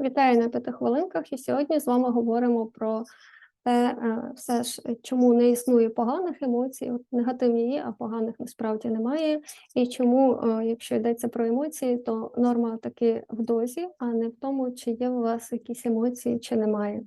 Вітаю на п'яти хвилинках. І сьогодні з вами говоримо про те, е, все ж чому не існує поганих емоцій. От негативні є, а поганих насправді немає. І чому, е, якщо йдеться про емоції, то норма таки в дозі, а не в тому, чи є у вас якісь емоції, чи немає.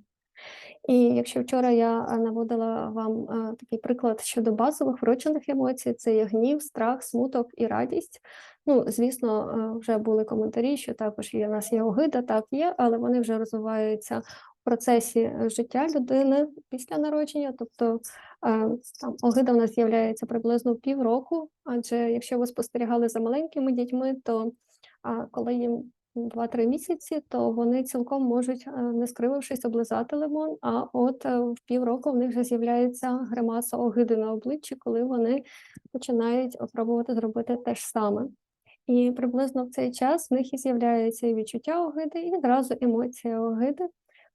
І якщо вчора я е, наводила вам е, такий приклад щодо базових вроджених емоцій, це є гнів, страх, смуток і радість. Ну, звісно, е, вже були коментарі, що також є у нас є огида, так є, але вони вже розвиваються в процесі життя людини після народження. Тобто там огида у нас з'являється приблизно півроку, адже якщо ви спостерігали за маленькими дітьми, то коли їм 2-3 місяці, то вони цілком можуть, е, не скривившись, облизати лимон. А от е, в півроку в них вже з'являється гримаса огиди на обличчі, коли вони починають пробувати зробити те ж саме. І приблизно в цей час в них і з'являється і відчуття огиди, і одразу емоція огиди.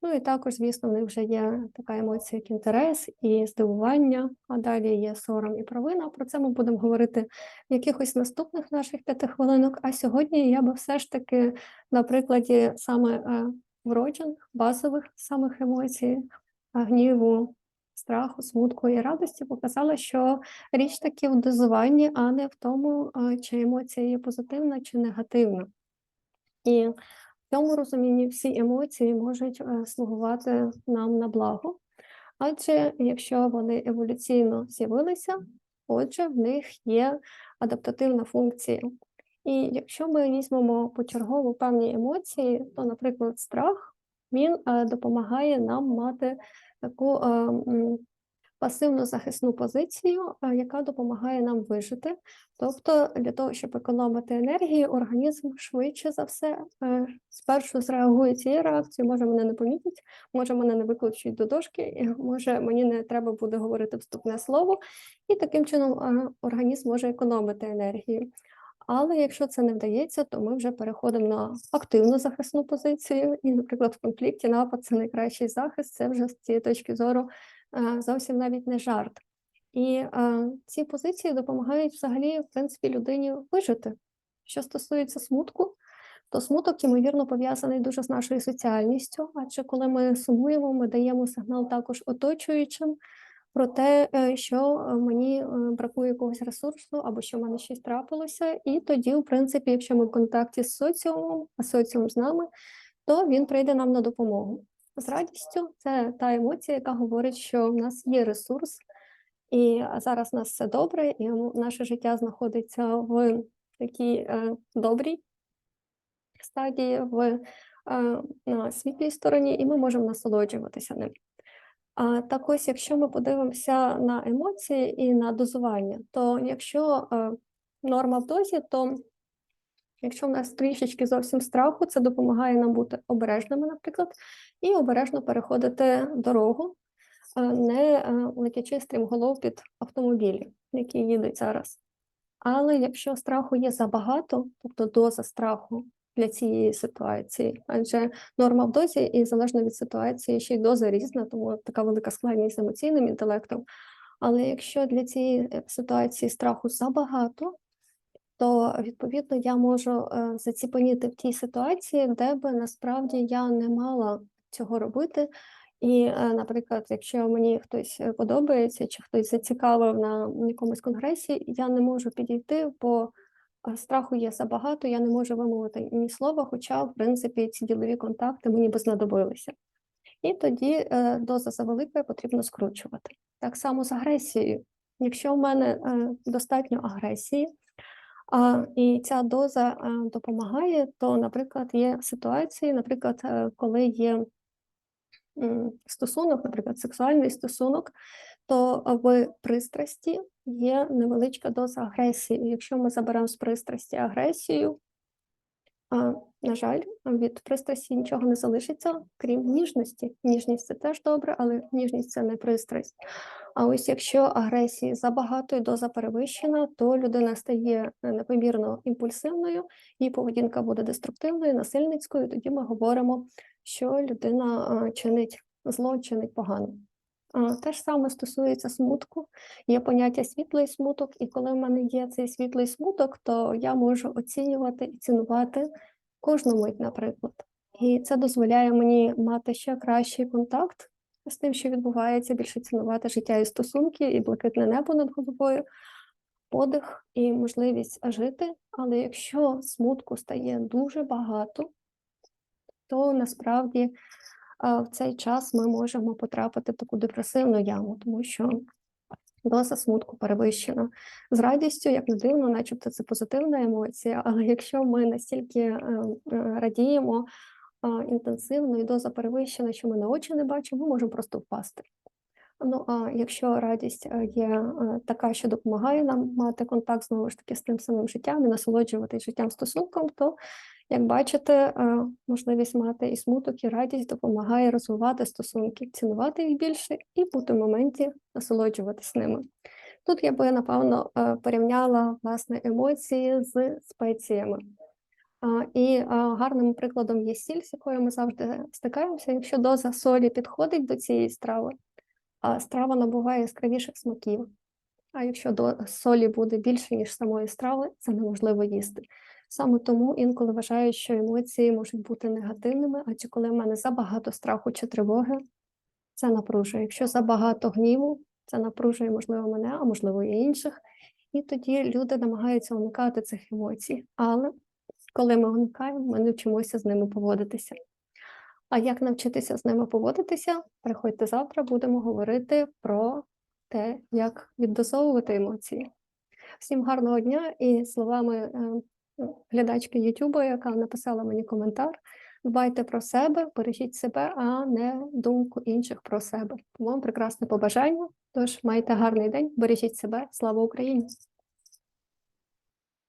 Ну і також, звісно, в них вже є така емоція, як інтерес і здивування, а далі є сором і провина. Про це ми будемо говорити в якихось наступних наших п'яти хвилинок. А сьогодні я би все ж таки на прикладі саме е, вроджених, базових самих емоцій, е, гніву, страху, смутку і радості показала, що річ таки в дозуванні, а не в тому, е, чи емоція є позитивна чи негативна. І в цьому розумінні всі емоції можуть е, слугувати нам на благо, адже якщо вони еволюційно з'явилися, отже, в них є адаптативна функція. І якщо ми візьмемо почергово певні емоції, то, наприклад, страх він е, допомагає нам мати таку е, пасивну захисну позицію, е, яка допомагає нам вижити. Тобто, для того, щоб економити енергію, організм швидше за все е, спершу зреагує цією реакцією, може мене не помітять, може мене не викличуть до дошки, може мені не треба буде говорити вступне слово, і таким чином е, організм може економити енергію. Але якщо це не вдається, то ми вже переходимо на активну захисну позицію. І, наприклад, в конфлікті напад це найкращий захист. Це вже з цієї точки зору зовсім навіть не жарт. І е, ці позиції допомагають взагалі, в принципі, людині вижити. Що стосується смутку, то смуток, ймовірно, пов'язаний дуже з нашою соціальністю, адже коли ми сумуємо, ми даємо сигнал також оточуючим про те, е, що е, мені е, бракує якогось ресурсу або що в мене щось трапилося. І тоді, в принципі, якщо ми в контакті з соціумом, а соціум з нами, то він прийде нам на допомогу. З радістю це та емоція, яка говорить, що в нас є ресурс, і зараз у нас все добре, і наше життя знаходиться в такій е, добрій стадії, в е, на світлій стороні, і ми можемо насолоджуватися ним. А так ось, якщо ми подивимося на емоції і на дозування, то якщо е, норма в дозі, то якщо в нас трішечки зовсім страху, це допомагає нам бути обережними, наприклад, і обережно переходити дорогу, не е, летячи стрімголов під автомобілі, які їдуть зараз. Але якщо страху є забагато, тобто доза страху для цієї ситуації, адже норма в дозі і залежно від ситуації ще й доза різна, тому така велика складність з емоційним інтелектом. Але якщо для цієї е, ситуації страху забагато, то відповідно я можу е, заціпеніти в тій ситуації, де би насправді я не мала цього робити. І, е, наприклад, якщо мені хтось е, подобається чи хтось зацікавив на якомусь конгресі, я не можу підійти, бо страху є забагато, я не можу вимовити ні слова, хоча, в принципі, ці ділові контакти мені би знадобилися. І тоді доза завелика потрібно скручувати. Так само з агресією. Якщо в мене достатньо агресії, і ця доза допомагає, то, наприклад, є ситуації, наприклад, е, коли є стосунок, наприклад, сексуальний стосунок, то в пристрасті є невеличка доза агресії. Якщо ми заберемо з пристрасті агресію, на жаль, від пристрасті нічого не залишиться, крім ніжності. Ніжність це теж добре, але ніжність це не пристрасть. А ось якщо агресії забагато і доза перевищена, то людина стає е, непомірно імпульсивною, її поведінка буде деструктивною, насильницькою. і Тоді ми говоримо, що людина чинить зло, чинить погано. А, Те ж саме стосується смутку. Є поняття світлий смуток, і коли в мене є цей світлий смуток, то я можу оцінювати і цінувати кожну мить, наприклад. І це дозволяє мені мати ще кращий контакт з тим, що відбувається, більше цінувати життя і стосунки, і блакитне небо над головою, подих і можливість жити. Але якщо смутку стає дуже багато, то насправді в цей час ми можемо потрапити в таку депресивну яму, тому що доза смутку перевищена. З радістю, як не дивно, начебто це позитивна емоція, але якщо ми настільки е, е, радіємо інтенсивно і доза перевищена, що ми на очі не бачимо, ми можемо просто впасти. Ну а якщо радість е, є така, що допомагає нам мати контакт знову ж таки з тим самим життям і насолоджуватись життям стосунком, то як бачите, е, можливість мати і смуток, і радість допомагає розвивати стосунки, цінувати їх більше і бути в моменті насолоджуватись ними. Тут я би напевно е, порівняла власне емоції з спеціями. І гарним прикладом є сіль, з якою ми завжди стикаємося. Якщо доза солі підходить до цієї страви, страва набуває яскравіших смаків. А якщо до солі буде більше, ніж самої страви, це неможливо їсти. Саме тому інколи вважаю, що емоції можуть бути негативними, адже коли в мене забагато страху чи тривоги, це напружує. Якщо забагато гніву, це напружує, можливо, мене, а можливо, і інших. І тоді люди намагаються уникати цих емоцій. Але коли ми уникаємо, ми не вчимося з ними поводитися. А як навчитися з ними поводитися? Приходьте завтра, будемо говорити про те, як віддозовувати емоції. Всім гарного дня і словами е, глядачки Ютубу, яка написала мені коментар. Дбайте про себе, бережіть себе, а не думку інших про себе. Вам прекрасне побажання. Тож майте гарний день, бережіть себе. Слава Україні!